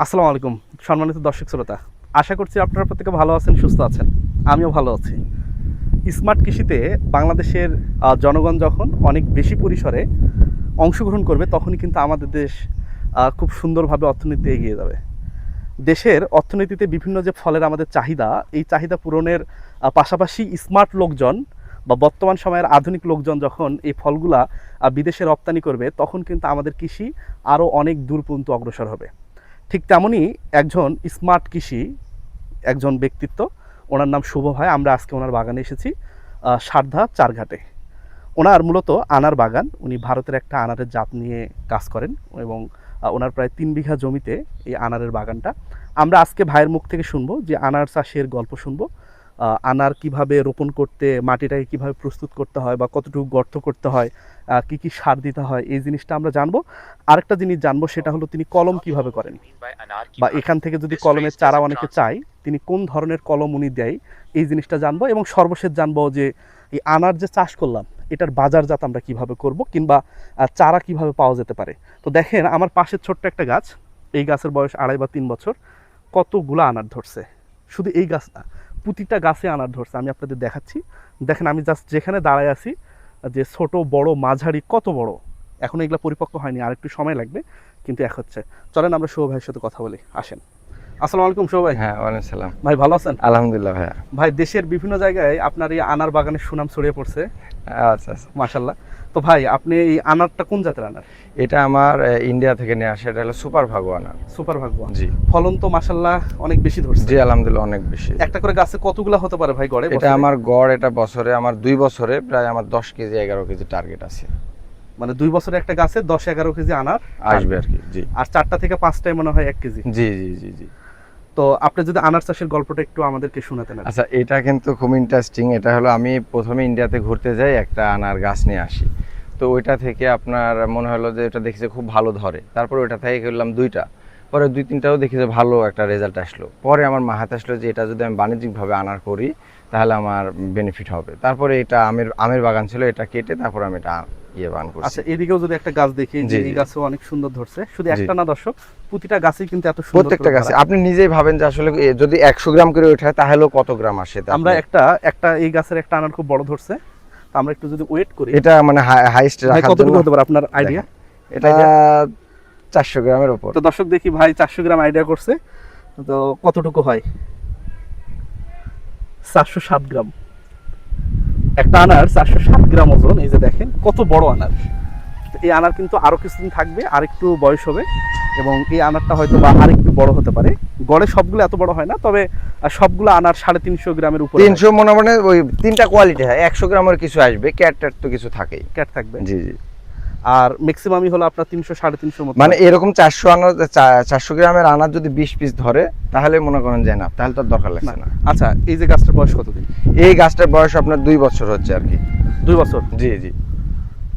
আসসালামু আলাইকুম, সম্মানিত দর্শক শ্রোতা। আশা করছি আপনারা প্রত্যেকে ভালো আছেন, সুস্থ আছেন। আমিও ভালো আছি। স্মার্ট কৃষিতে বাংলাদেশের জনগণ যখন অনেক বেশি পরিসরে অংশগ্রহণ করবে, তখনই কিন্তু আমাদের দেশ খুব সুন্দরভাবে অর্থনীতি এগিয়ে যাবে। দেশের অর্থনীতিতে বিভিন্ন যে ফলের আমাদের চাহিদা, এই চাহিদা পূরণের পাশাপাশি স্মার্ট লোকজন বা বর্তমান সময়ের আধুনিক লোকজন যখন এই ফলগুলা বিদেশে রপ্তানি করবে, তখন কিন্তু আমাদের কৃষি আরও অনেক দূর পর্যন্ত অগ্রসর হবে। ঠিক তেমনই একজন স্মার্ট কৃষি, একজন ব্যক্তিত্ব। ওনার নাম শুভ ভাই, আমরা আজকে ওনার বাগানে এসেছি সারধা চারঘাটে। ওনার মূলত আনার বাগান, উনি ভারতের একটা আনারের জাত নিয়ে কাজ করেন এবং ওনার প্রায় তিন বিঘা জমিতে এই আনারের বাগানটা। আমরা আজকে ভাইয়ের মুখ থেকে শুনব যে আনার চাষের গল্প শুনব। আনার কীভাবে রোপণ করতে, মাটিটাকে কীভাবে প্রস্তুত করতে হয় বা কতটুকু গর্ত করতে হয় কি কি সার দিতে হয়, এই জিনিসটা আমরা জানব। আরেকটা জিনিস জানব সেটা হলো তিনি কলম কীভাবে করেন বা এখান থেকে যদি কলমের চারা অনেকে চায়, তিনি কোন ধরনের কলম উনি দেয়, এই জিনিসটা জানব এবং সর্বশেষ জানব যে এই আনার যে চাষ করলাম, এটার বাজারজাত আমরা কীভাবে করব কিংবা চারা কীভাবে পাওয়া যেতে পারে। তো দেখেন, আমার পাশের ছোট্ট একটা গাছ, এই গাছের বয়স আড়াই বা তিন বছর, কতগুলো আনার ধরছে। শুধু এই গাছ না প্রতিটা গাছে আনার ধরছে, আমি আপনাদের দেখাচ্ছি। দেখেন, আমি জাস্ট যেখানে দাঁড়ায় আছি, যে ছোট, বড়, মাঝারি, কত বড়, এখন এগুলো পরিপক্ক হয়নি আর একটু সময় লাগবে, কিন্তু এক হচ্ছে। চলেন, আমরা শুভ ভাইয়ের সাথে কথা বলি, আসেন। আসসালামু আলাইকুম ভাই হ্যাঁ ওয়ালাইকুম সালাম। ভাই ভালো আছেন? আলহামদুলিল্লাহ ভাইয়া। ভাই দেশের বিভিন্ন জায়গায় আপনার এই আনার বাগানের সুনাম ছড়িয়ে পড়ছে। আচ্ছা আচ্ছা। মাশাল্লাহ তো ভাই আপনি এই আনারটা কোন জাতের আনার? এটা আমার ইন্ডিয়া থেকে নিয়ে আসে। এটা হলো সুপার ভাগোয়ানা সুপার জি। ফলন তো মাশাল্লাহ অনেক বেশি ধরছে। জি আলহামদুলিল্লাহ অনেক বেশি। একটা করে গাছে কতগুলো হতে পারে ভাই গড়ে এটা আমার গড় এটা বছরে আমার দুই বছরে প্রায় আমার দশ কেজি এগারো কেজি টার্গেট আছে। মানে দুই বছরে একটা গাছে দশ এগারো কেজি আনার আসবে আর কি জি। আর চারটা থেকে পাঁচটায় মনে হয় এক কেজি। জি জি জি জি। তো আপনি যদি আনার চাষের গল্পটা একটু আমাদেরকে শোনাতেন আচ্ছা এটা কিন্তু খুব ইন্টারেস্টিং এটা হলো আমি প্রথমে ইন্ডিয়াতে ঘুরতে যাই, একটা আনার গাছ নিয়ে আসি। তো ওইটা থেকে আপনার মনে হলো যে এটা দেখি যে খুব ভালো ধরে। তারপর ওইটা থেকে করলাম দুইটা। পরে দুই তিনটাও দেখি যে ভালো একটা রেজাল্ট আসলো। পরে আমার মাথাতে আসলো যে এটা যদি আমি বাণিজ্যিকভাবে আনার করি, তাহলে আমার বেনিফিট হবে। তারপরে এটা আমের আমের বাগান ছিল, এটা কেটে তারপর আমি এটা ইয়ে বাগান করছি। আচ্ছা এদিকেও যদি একটা গাছ দেখি যে এই গাছও অনেক সুন্দর ধরছে। শুধু একটা না দর্শক প্রতিটা গাছই কিন্তু এত সুন্দর প্রত্যেকটা গাছে। আপনি নিজেই ভাবেন যে আসলে যদি একশো গ্রাম করে ওঠায় তাহলেও কত গ্রাম আসে আমরা একটা একটা এই গাছের একটা আনার খুব বড় ধরছে। তো আমরা একটু যদি ওয়েট করি। এটা মানে হাইস্ট রাখার কতটুকু জন্য। হতে পারে আপনার আইডিয়া এটা চারশো গ্রামের উপর। তো দর্শক দেখি ভাই চারশো গ্রাম আইডিয়া করছে। তো কতটুকু হয়? চারশো সাত গ্রাম। একটা আনার চারশো সাত গ্রাম ওজন এই যে দেখেন কত বড় আনার এই আনার কিন্তু আরও কিছুদিন থাকবে আর একটু বয়স হবে এবং এই আনারটা হয়তো বা আর একটু বড় হতে পারে। গড়ে সবগুলো এত বড় হয় না তবে সবগুলো আনার সাড়ে তিনশো গ্রামের উপরে তিনশো মনে মানে ওই তিনটা কোয়ালিটি হয় একশো গ্রামের কিছু আসবে ক্যাট ট্যাট তো কিছু থাকেই। ক্যাট থাকবে। জি জি। আর ম্যাক্সিমামই হলো আপনার তিনশো সাড়ে তিনশো মতো মানে এরকম চারশো আনার চারশো গ্রামের আনার যদি বিশ পিস ধরে তাহলে মনে করেন যে না তাহলে তো দরকার লাগছে না। আচ্ছা এই যে গাছটার বয়স কতদিন? এই গাছটার বয়স আপনার দুই বছর হচ্ছে আর কি। দুই বছর? জি জি।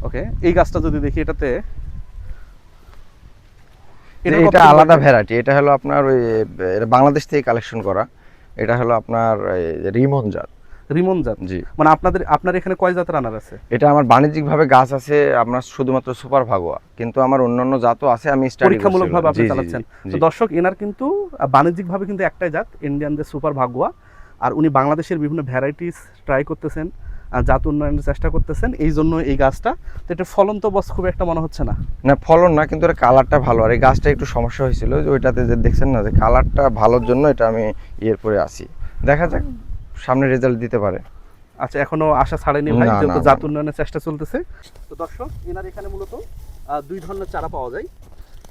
ওকে এই গাছটা যদি দেখি এটাতে এটা আলাদা ভ্যারাইটি এটা হলো আপনার ওই বাংলাদেশ থেকে কালেকশন করা এটা হলো আপনার রিমন জাত। রিমন জাত। জি। মানে আপনাদের আপনার এখানে কয় জাতের আনার আছে? এটা আমার বাণিজ্যিকভাবে গাছ আছে আপনার শুধুমাত্র সুপার ভাগোয়া কিন্তু আমার অন্যান্য জাতও আছে আমি পরীক্ষামূলকভাবে আপনি চালাচ্ছেন। তো দর্শক এনার কিন্তু বাণিজ্যিক ভাবে কিন্তু একটাই জাত ইন্ডিয়ান যে সুপার ভাগুয়া। আর উনি বাংলাদেশের বিভিন্ন ভ্যারাইটিস ট্রাই করতেছেন জাত উন্নয়নের চেষ্টা করতেছেন এই জন্য এই গাছটা। তো এটা ফলন তো বস খুব একটা মনে হচ্ছে না। না ফলন না কিন্তু এর কালারটা ভালো। আর এই গাছটা একটু সমস্যা হয়েছিল যে ওইটাতে যে দেখছেন না যে কালারটা ভালোর জন্য এটা আমি ইয়ের পরে আসি। দেখা যাক। সামনে রেজাল্ট দিতে পারে। আচ্ছা এখনও আশা ছাড়েনি ভাই যেহেতু জাত উন্নয়নের চেষ্টা চলতেছে। তো দর্শক এনার এখানে মূলত দুই ধরনের চারা পাওয়া যায়।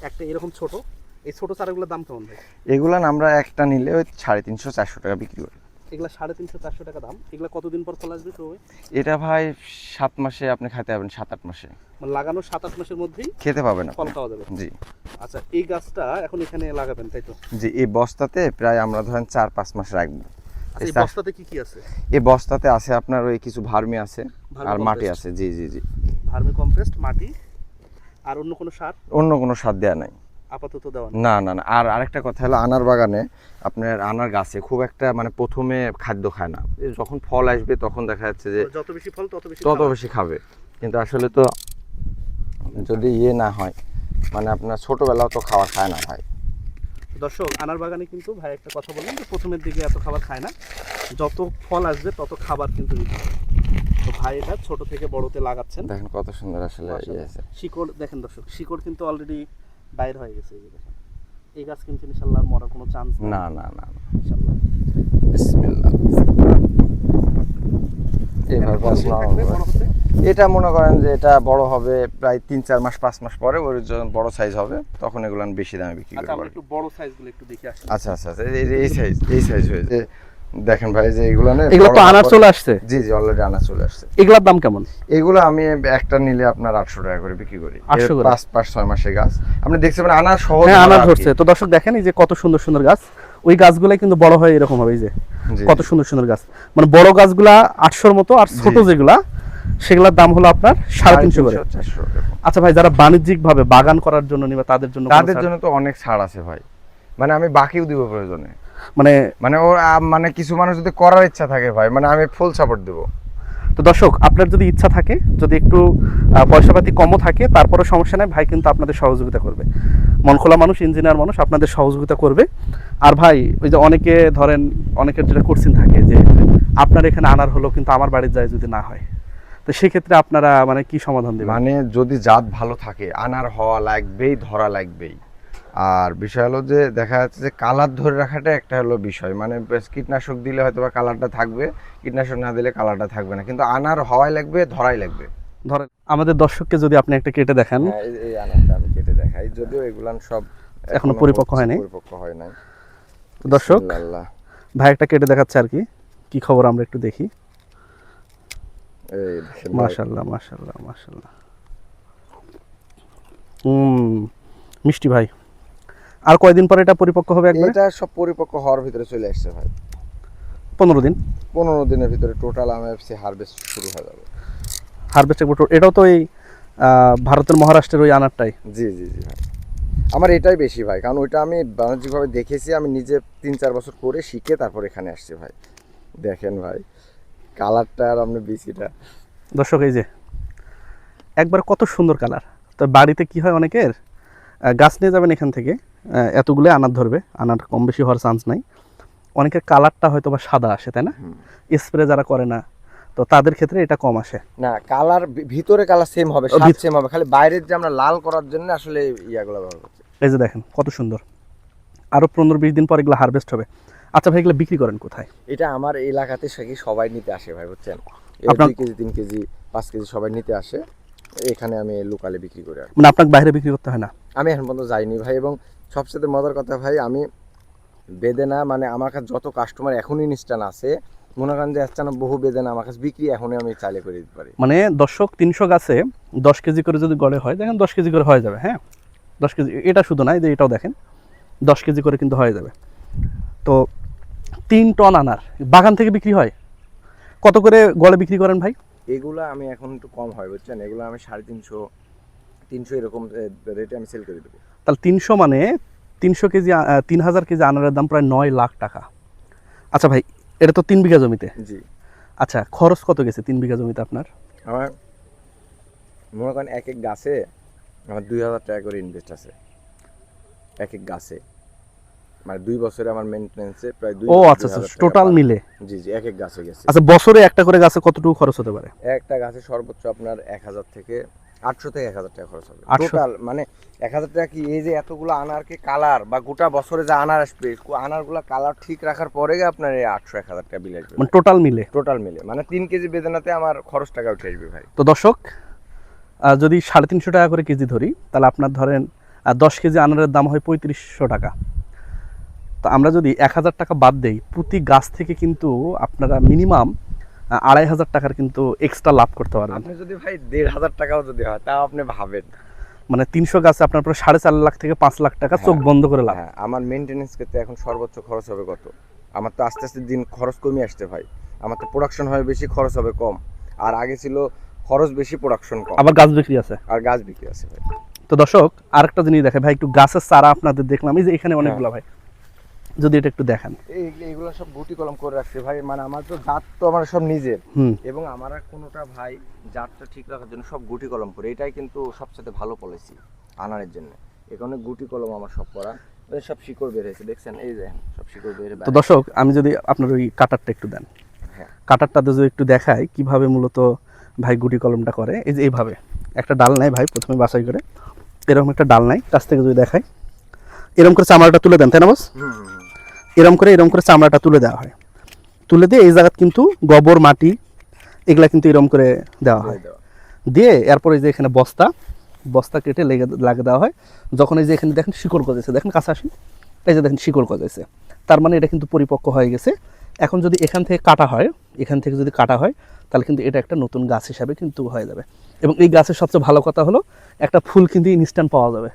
একটা এরকম ছোট। এই ছোট চারাগুলোর দাম কেমন ভাই? এগুলা না আমরা একটা নিলে ওই সাড়ে তিনশো চারশো টাকা বিক্রি করি। এগুলা সাড়ে তিনশো চারশো টাকা দাম। এগুলা কতদিন পর ফল আসবে সবাই? এটা ভাই সাত মাসে আপনি খেতে পাবেন সাত আট মাসে। মানে লাগানো সাত আট মাসের মধ্যেই খেতে পাবেন ফল পাওয়া যাবে। জি। আচ্ছা এই গাছটা এখন এখানে লাগাবেন তাই তো? জি এই বস্তাতে প্রায় আমরা ধরেন চার পাঁচ মাস রাখব। এই বস্তাতে কি কি আছে? এই বস্তাতে আছে আপনার ওই কিছু ভার্মি আছে আর মাটি আছে জি জি জি। ভার্মি কম্পোস্ট মাটি আর অন্য কোনো সার? অন্য কোনো স্বাদ দেওয়া নাই। আপাতত দেওয়া না না না আর আরেকটা কথা হলো আনার বাগানে আপনার আনার গাছে খুব একটা মানে প্রথমে খাদ্য খায় না। যখন ফল আসবে তখন দেখা যাচ্ছে যে যত বেশি ফল তত বেশি তত বেশি খাবে। কিন্তু আসলে তো যদি ইয়ে না হয় মানে আপনার ছোটবেলাও তো খাওয়া খায় না ভাই। দর্শক আনার বাগানে কিন্তু ভাই একটা কথা বললেন যে প্রথমের দিকে এত খাবার খায় না। যত ফল আসবে তত খাবার কিন্তু দিতে তো ভাই এটা ছোট থেকে বড়তে লাগাচ্ছেন। দেখেন কত সুন্দর আসলে ইয়ে শিকড় দেখেন দর্শক শিকড় কিন্তু অলরেডি বাইর হয়ে গেছে এই দেখেন। এই গাছ কিন্তু ইনশাল্লাহ মরার কোনো চান্স না না না ইনশাল্লাহ বিসমিল্লাহ। এইভাবে গাছ এটা মনে করেন যে এটা বড় হবে প্রায় তিন চার মাস পাঁচ মাস পরে ওর যখন বড় সাইজ হবে তখন এগুলো আমি বেশি দামে বিক্রি আচ্ছা করতে একটু বড় সাইজগুলো একটু দেখে আসি। আচ্ছা আচ্ছা আচ্ছা এই সাইজ এই সাইজ হয়েছে দেখেন ভাই যে এগুলো না এগুলো তো পরে- চলে আসছে। জি জি অলরেডি আনা চলে আসছে। এগুলোর দাম কেমন? এগুলো আমি একটা নিলে আপনার আটশো টাকা করে বিক্রি করি। 800 এর করে? পাঁচ পাঁচ ছয় মাসের গাছ। আপনি দেখতে পারেন আনার সহজ হ্যাঁ কি। ধরছে। তো দর্শক দেখেন এই যে কত সুন্দর সুন্দর গাছ। ওই গাছগুলাই কিন্তু বড় হয় এরকম হবে এই যে। কত সুন্দর সুন্দর গাছ। মানে বড় গাছগুলা আটশোর মতো আর ছোট যেগুলা সেগুলোর দাম হলো আপনার সাড়ে তিনশো করে। আচ্ছা ভাই যারা বাণিজ্যিক ভাবে বাগান করার জন্য নিবে তাদের জন্য তাদের জন্য তো অনেক ছাড় আছে ভাই। মানে আমি বাকিও দিব প্রয়োজনে। মানে মানে আ, মানে কিছু মানুষ যদি করার ইচ্ছা থাকে ভাই মানে আমি ফুল সাপোর্ট দেবো। তো দর্শক আপনার যদি ইচ্ছা থাকে যদি একটু পয়সাপাতি কমও থাকে তারপরে সমস্যা নেই ভাই কিন্তু আপনাদের সহযোগিতা করবে। মন খোলা মানুষ ইঞ্জিনিয়ার মানুষ আপনাদের সহযোগিতা করবে। আর ভাই ওই যে অনেকে ধরেন অনেকের যেটা কোর্সিন থাকে যে আপনার এখানে আনার হলো কিন্তু আমার বাড়ির যায় যদি না হয়। তো সেক্ষেত্রে আপনারা মানে কি সমাধান দেবেন? মানে যদি জাত ভালো থাকে আনার হওয়া লাগবেই ধরা লাগবেই। আর বিষয় হলো যে দেখা যাচ্ছে যে কালার ধরে রাখাটা একটা হলো বিষয়। মানে কীটনাশক দিলে হয়তো বা কালারটা থাকবে কীটনাশক না দিলে কালারটা থাকবে না। কিন্তু আনার হওয়াই লাগবে ধরাই লাগবে। ধরেন আমাদের দর্শককে যদি আপনি একটা কেটে দেখান। হ্যাঁ, এই- আনারটা আমি কেটে দেখাই। যদিও এগুলান সব এখনও পরিপক্ক হয় নাই। পরিপক্ক হয় নাই। দর্শক। ভাই একটা কেটে দেখাচ্ছে আর কি। কি খবর আমরা একটু দেখি। মাশাল্লাহ মাশাল্লাহ মাশাল্লাহ হুম মিষ্টি ভাই আর কয়দিন পরে এটা পরিপক্ক হবে একবারে? এটা সব পরিপক্ক হওয়ার ভিতরে চলে আসছে ভাই। পনেরো দিন? পনেরো দিনের ভিতরে টোটাল এমএফসি হারভেস্ট শুরু হয়ে যাবে। হারভেস্ট এটাও তো এই ভারতের মহারাষ্ট্রের ওই আনারটাই। জি জি জি ভাই। আমার এটাই বেশি ভাই কারণ ওইটা আমি বাণিজ্যিকভাবে দেখেছি আমি নিজে তিন চার বছর করে শিখে তারপর এখানে আসছি ভাই। দেখেন ভাই কালারটা আর দর্শক এই যে একবার কত সুন্দর কালার। তো বাড়িতে কি হয় অনেকের গাছ নিয়ে যাবেন এখান থেকে এতগুলো আনার ধরবে আনার কম বেশি হওয়ার চান্স নাই। অনেকের কালারটা হয়তো বা সাদা আসে তাই না? স্প্রে যারা করে না তো তাদের ক্ষেত্রে এটা কম আসে। না কালার ভিতরে কালার সেম হবে সেম হবে খালি বাইরের যে আমরা লাল করার জন্য আসলে ইয়াগুলো ব্যবহার করছি। এই যে দেখেন কত সুন্দর। আরও পনেরো বিশ দিন পর এগুলো হারভেস্ট হবে। আচ্ছা ভাই এগুলো বিক্রি করেন কোথায়? এটা আমার এলাকাতে সে সবাই নিতে আসে ভাই বুঝছেন? দুই কেজি তিন কেজি পাঁচ কেজি সবাই নিতে আসে। এখানে আমি লোকালে বিক্রি করি আর মানে আপনাকে বাইরে বিক্রি করতে হয় না? আমি এখন পর্যন্ত যাইনি ভাই এবং সবচেয়ে মজার কথা ভাই আমি বেদেনা মানে আমার কাছে যত কাস্টমার এখনই নিষ্ঠান আছে মনে করেন যে না বহু বেদেনা আমার কাছে বিক্রি এখনই আমি চাইলে করে দিতে পারি। মানে দর্শক তিনশো গাছে দশ কেজি করে যদি গড়ে হয় দেখেন দশ কেজি করে হয়ে যাবে হ্যাঁ? দশ কেজি এটা শুধু না যে এটাও দেখেন দশ কেজি করে কিন্তু হয়ে যাবে। তো তিন টন আনার। বাগান থেকে বিক্রি হয়? কত করে গড়ে বিক্রি করেন ভাই? এগুলো আমি এখন একটু কম হয় বুঝছেন? এগুলো আমি সাড়ে তিনশো তিনশো এরকম রেটে আমি সেল করে দেবো। তাহলে তিনশো মানে তিনশো কেজি তিন হাজার কেজি আনারের দাম প্রায় নয় লাখ টাকা। আচ্ছা ভাই এটা তো তিন বিঘা জমিতে। জি। আচ্ছা খরচ কত গেছে তিন বিঘা জমিতে আপনার? আমার মনে করেন এক এক গাছে আমার দুই হাজার টাকা করে ইনভেস্ট আছে। এক এক গাছে। মানে দুই বছরে আমার মেনটেন্সে প্রায় দুই ও আচ্ছা আচ্ছা টোটাল মিলে? জি জি এক এক গাছে গেছে। আচ্ছা বছরে একটা করে গাছে কতটুকু খরচ হতে পারে? একটা গাছে সর্বোচ্চ আপনার এক হাজার থেকে আটশো থেকে এক হাজার টাকা খরচ হবে। টোটাল মানে এক হাজার টাকা কি এই যে এতগুলো আনারকে কালার বা গোটা বছরে যে আনার আসবে আনারগুলো কালার ঠিক রাখার পরে আপনার এই আটশো এক হাজার টাকা বিল আসবে। মানে টোটাল মিলে? টোটাল মিলে। মানে তিন কেজি বেদানাতে আমার খরচ টাকা উঠে আসবে ভাই। তো দর্শক যদি সাড়ে তিনশো টাকা করে কেজি ধরি তাহলে আপনার ধরেন দশ কেজি আনারের দাম হয় পঁয়ত্রিশশো টাকা। তো আমরা যদি এক হাজার টাকা বাদ দেই প্রতি গাছ থেকে কিন্তু আপনারা মিনিমাম আড়াই হাজার টাকার কিন্তু এক্সট্রা লাভ করতে পারবেন। আপনি যদি ভাই দেড় হাজার টাকাও যদি হয় তাও আপনি ভাবেন। মানে তিনশো গাছে আপনার প্রায় সাড়ে চার লাখ থেকে পাঁচ লাখ টাকা চোখ হ্যাঁ। বন্ধ করে লাভ। হ্যাঁ আমার মেনটেনেন্স করতে এখন সর্বোচ্চ খরচ হবে কত? আমার তো আস্তে আস্তে দিন খরচ কমে আসছে ভাই। আমার তো প্রোডাকশন হবে বেশি খরচ হবে কম। আর আগে ছিল খরচ বেশি প্রোডাকশন কম। আবার গাছ বিক্রি আছে। আর গাছ বিক্রি আছে ভাই। তো দর্শক আরেকটা জিনিস দেখে ভাই একটু গাছের চারা আপনাদের দেখলাম এই যে এখানে অনেকগুলো ভাই। যদি এটা একটু দেখান। এই এইগুলো সব গুটি কলম করে রাখছে ভাই মানে আমার তো জাত তো আমার সব নিজের। এবং আমার কোনোটা ভাই জাতটা ঠিক রাখার জন্য সব গুটি কলম করে এটাই কিন্তু সবচেয়ে ভালো পলিসি আনারের জন্য। এখানে গুটি কলম আমার সব করা সব শিকড় বের হয়েছে দেখছেন? এই যে সব শিকড় বের তো দর্শক আমি যদি আপনার ওই কাটারটা একটু দেন। হ্যাঁ। কাটারটাতে যদি একটু দেখাই কীভাবে মূলত ভাই গুটি কলমটা করে এই যে এইভাবে। একটা ডাল নেয় ভাই প্রথমে বাছাই করে। এরকম একটা ডাল নাই কাছ থেকে যদি দেখাই। এরকম করে চামড়াটা তুলে দেন তাই না বস? এরকম করে এরম করে চামড়াটা তুলে দেওয়া হয়। তুলে দিয়ে এই জায়গাত কিন্তু গোবর মাটি এগুলা কিন্তু এরম করে দেওয়া হয়। দিয়ে এরপরে এই যে এখানে বস্তা বস্তা কেটে লেগে লাগে দেওয়া হয়। যখন এই যে এখানে দেখেন শিকড় গজাইছে দেখেন কাছে আসেন এই যে দেখেন শিকড় গজাইছে। তার মানে এটা কিন্তু পরিপক্ক হয়ে গেছে। এখন যদি এখান থেকে কাটা হয় এখান থেকে যদি কাটা হয় তাহলে কিন্তু এটা একটা নতুন গাছ হিসাবে কিন্তু হয়ে যাবে। এবং এই গাছের সবচেয়ে ভালো কথা হলো একটা ফুল কিন্তু ইনস্ট্যান্ট পাওয়া যাবে।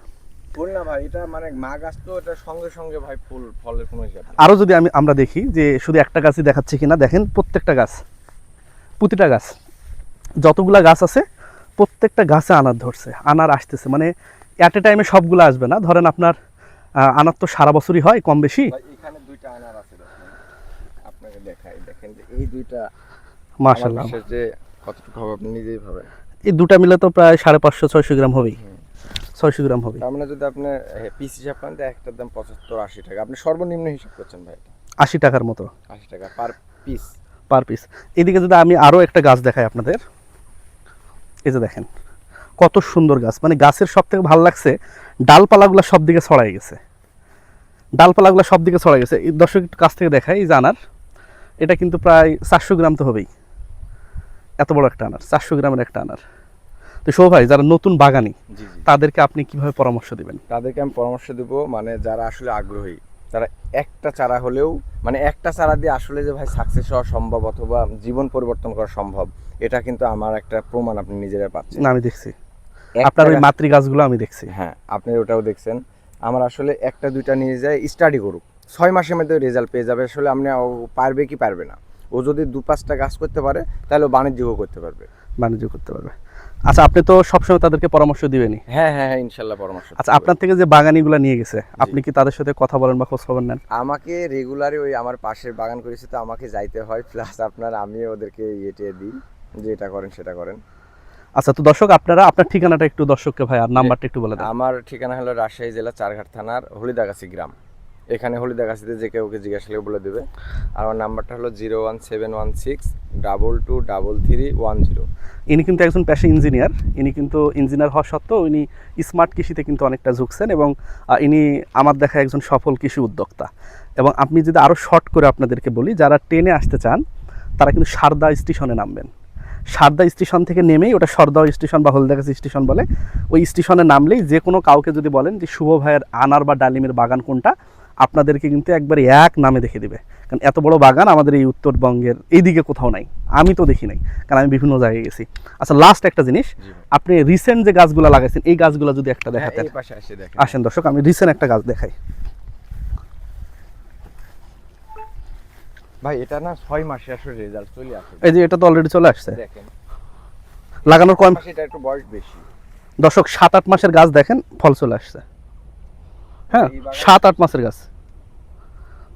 ফুল না ভাই এটা মানে মা গাছ তো এটা সঙ্গে সঙ্গে ভাই ফুল ফলের কোনো। আরও যদি আমি আমরা দেখি যে শুধু একটা গাছই দেখাচ্ছে কিনা দেখেন প্রত্যেকটা গাছ প্রতিটা গাছ যতগুলা গাছ আছে প্রত্যেকটা গাছে আনার ধরছে আনার আসতেছে। মানে অ্যাট এ টাইমে সবগুলো আসবে না। ধরেন আপনার আনার তো সারা বছরই হয় কম বেশি। এখানে দুইটা আনার আছে আপনাকে দেখাই দেখেন যে এই দুইটা বিশ্বাস যে কতটুকু হবে আপনি নিজেই ভাবেন। এই দুটা মিলে তো প্রায় সাড়ে পাঁচশো ছয়শো গ্রাম হবেই। ছয়শো গ্রাম হবে। তার মানে যদি আপনি পিস হিসাব করেন তো একটার দাম পঁচাত্তর আশি টাকা। আপনি সর্বনিম্ন হিসাব করছেন ভাই আশি টাকার মতো। আশি টাকা পার পিস পার পিস এদিকে যদি আমি আরও একটা গাছ দেখাই আপনাদের। এই যে দেখেন কত সুন্দর গাছ। মানে গাছের সব থেকে ভালো লাগছে ডালপালাগুলো সব দিকে ছড়াই গেছে। ডালপালাগুলো সব দিকে ছড়াই গেছে। দর্শক একটু কাছ থেকে দেখাই এই যে আনার এটা কিন্তু প্রায় চারশো গ্রাম তো হবেই। এত বড় একটা আনার চারশো গ্রামের একটা আনার। তো শো ভাই যারা নতুন বাগানি তাদেরকে আপনি কীভাবে পরামর্শ দিবেন? তাদেরকে আমি পরামর্শ দেবো মানে যারা আসলে আগ্রহী তারা একটা চারা হলেও মানে একটা চারা দিয়ে আসলে যে ভাই সাকসেস হওয়া সম্ভব অথবা জীবন পরিবর্তন করা সম্ভব এটা কিন্তু আমার একটা প্রমাণ আপনি নিজেরা পাচ্ছেন। না আমি দেখছি। আপনার ওই মাতৃ গাছগুলো আমি দেখছি। হ্যাঁ আপনি ওটাও দেখছেন। আমার আসলে একটা দুইটা নিয়ে যায় স্টাডি করুক। ছয় মাসের মধ্যে রেজাল্ট পেয়ে যাবে আসলে আপনি পারবে কি পারবে না। ও যদি দু পাঁচটা গাছ করতে পারে তাহলে বাণিজ্যও করতে পারবে। বাণিজ্য করতে পারবে। আচ্ছা আপনি তো সবসময় তাদেরকে পরামর্শ দিবেনই। হ্যাঁ হ্যাঁ হ্যাঁ ইনশাল্লাহ পরামর্শ আচ্ছা আপনার থেকে যে বাগানিগুলো নিয়ে গেছে আপনি কি তাদের সাথে কথা বলেন বা খোঁজ খবর নেন? আমাকে রেগুলারই ওই আমার পাশের বাগান করেছে তো আমাকে যাইতে হয় প্লাস আপনার আমি ওদেরকে ইয়েটে দিই যে এটা করেন সেটা করেন। আচ্ছা তো দর্শক আপনারা আপনার ঠিকানাটা একটু দর্শককে ভাই আর নাম্বারটা একটু বলে দেন। আমার ঠিকানা হলো রাজশাহী জেলা চারঘাট থানার হলিদাগাছি গ্রাম। এখানে হলিদাগাছিতে যে কেউ ওকে জিজ্ঞাসা করলে বলে দেবে। আর আমার নাম্বারটা হলো zero one seven one six double two double three one zero. ইনি কিন্তু একজন পেশা ইঞ্জিনিয়ার। ইনি কিন্তু ইঞ্জিনিয়ার হওয়া সত্ত্বেও ইনি স্মার্ট কৃষিতে কিন্তু অনেকটা ঝুঁকছেন এবং ইনি আমার দেখা একজন সফল কৃষি উদ্যোক্তা। এবং আপনি যদি আরও শর্ট করে আপনাদেরকে বলি, যারা ট্রেনে আসতে চান, তারা কিন্তু সারদা স্টেশনে নামবেন। সারদা স্টেশন থেকে নেমেই ওটা সরদা স্টেশন বা হলদাগাছি স্টেশন বলে, ওই স্টেশনে নামলেই যে কোনো কাউকে যদি বলেন যে, শুভ ভাইয়ের আনার বা ডালিমের বাগান কোনটা? আপনাদেরকে কিন্তু একবারে এক নামে দেখে দিবে। কারণ এত বড় বাগান আমাদের এই উত্তরবঙ্গের এইদিকে কোথাও নাই। আমি তো দেখি নাই কারণ আমি বিভিন্ন জায়গায় গেছি। আচ্ছা লাস্ট একটা জিনিস আপনি রিসেন্ট যে গাছগুলো লাগাইছেন এই গাছগুলো যদি একটা দেখাতেন। আসে দেখেন। আসেন দর্শক আমি রিসেন্ট একটা গাছ দেখাই। ভাই এটা না ছয় মাসে আসলে রেজাল্ট চলে আসে। এই যে এটা তো অলরেডি চলে আসছে। দেখেন। লাগানোর কয় মাসে এটা একটু বয়স বেশি। দর্শক সাত আট মাসের গাছ দেখেন ফল চলে আসছে। হ্যাঁ সাত আট মাসের গাছ।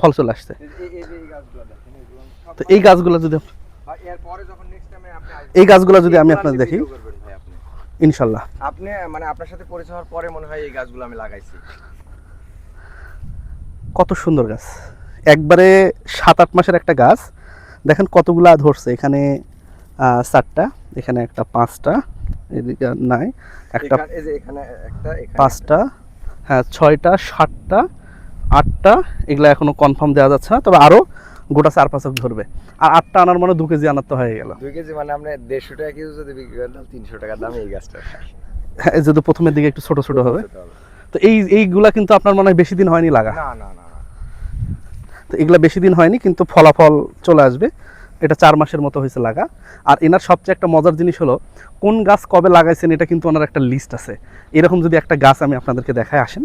ফল চলে আসছে। তো এই গাছগুলো যদি এই গাছগুলো যদি আমি এগুলো আপনাদের দেখি ইনশাল্লাহ। আপনি মানে আপনার সাথে পরিচয় হওয়ার পরে মনে হয় এই গাছগুলো আমি লাগাইছি। কত সুন্দর গাছ। একবারে সাত আট মাসের একটা গাছ। দেখেন কতগুলা ধরছে। এখানে চারটা এখানে একটা পাঁচটা এদিকে নাই একটা। পাঁচটা হ্যাঁ ছয়টা সাতটা আটটা এগুলো এখনও কনফার্ম দেওয়া যাচ্ছে না তবে আরও গোটা চার পাঁচক ধরবে। আর আটটা আনার মানে দু কেজি আনার তো হয়ে গেল। দুই কেজি মানে আমরা দেড়শো টাকা কেজি যদি বিক্রি করেন তাহলে তিনশো টাকা দামে এই গাছটা হ্যাঁ যদি প্রথমের দিকে একটু ছোট ছোট হবে। তো এই এইগুলা কিন্তু আপনার মনে হয় বেশি দিন হয়নি লাগা? না না না। তো এগুলা বেশি দিন হয়নি কিন্তু ফলাফল চলে আসবে। এটা চার মাসের মতো হয়েছে লাগা। আর এনার সবচেয়ে একটা মজার জিনিস হলো, কোন গাছ কবে লাগাইছেন এটা কিন্তু ওনার একটা লিস্ট আছে। এরকম যদি একটা গাছ আমি আপনাদেরকে দেখায় আসেন।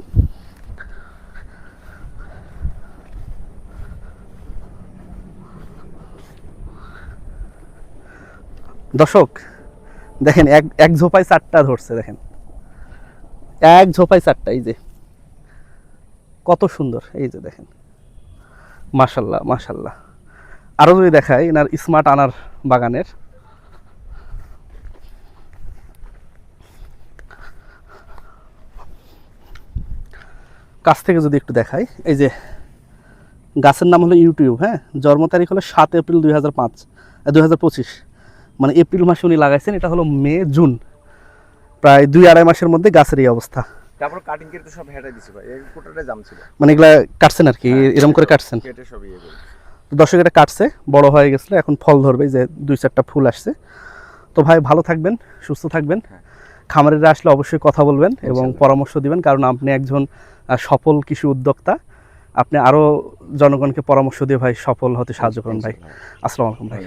দর্শক, দেখেন এক এক ঝোপায় চারটা ধরছে, দেখেন। এক ঝোপায় চারটা, এই যে। কত সুন্দর, এই যে দেখেন। মাশাল্লাহ মাশাল্লাহ। আরও যদি দেখায় এনার স্মার্ট আনার বাগানের। কাছ থেকে যদি একটু দেখাই এই যে গাছের নাম হলো ইউটিউব হ্যাঁ? জন্ম তারিখ হলো সাত এপ্রিল দুই হাজার পাঁচ দুই হাজার পঁচিশ। মানে এপ্রিল মাসে উনি লাগাইছেন এটা হলো মে জুন। প্রায় দুই আড়াই মাসের মধ্যে গাছের এই অবস্থা। তারপর কাটিং কেটে সব হেঁটে দিছি ভাই এই কোটাটা জাম ছিল। মানে এগুলা কাটছেন আর কি হ্যাঁ, এরকম করে কাটছেন। কেটে সব ইয়ে দর্শক এটা কাটছে বড় হয়ে গেছিল এখন ফল ধরবে যে দুই চারটা ফুল আসছে তো ভাই ভালো থাকবেন সুস্থ থাকবেন হ্যাঁ। খামারিরা আসলে অবশ্যই কথা বলবেন এবং পরামর্শ দিবেন কারণ আপনি একজন সফল কৃষি উদ্যোক্তা আপনি আরও জনগণকে পরামর্শ দিয়ে ভাই সফল হতে সাহায্য করুন ভাই। আসসালামু আলাইকুম ভাই।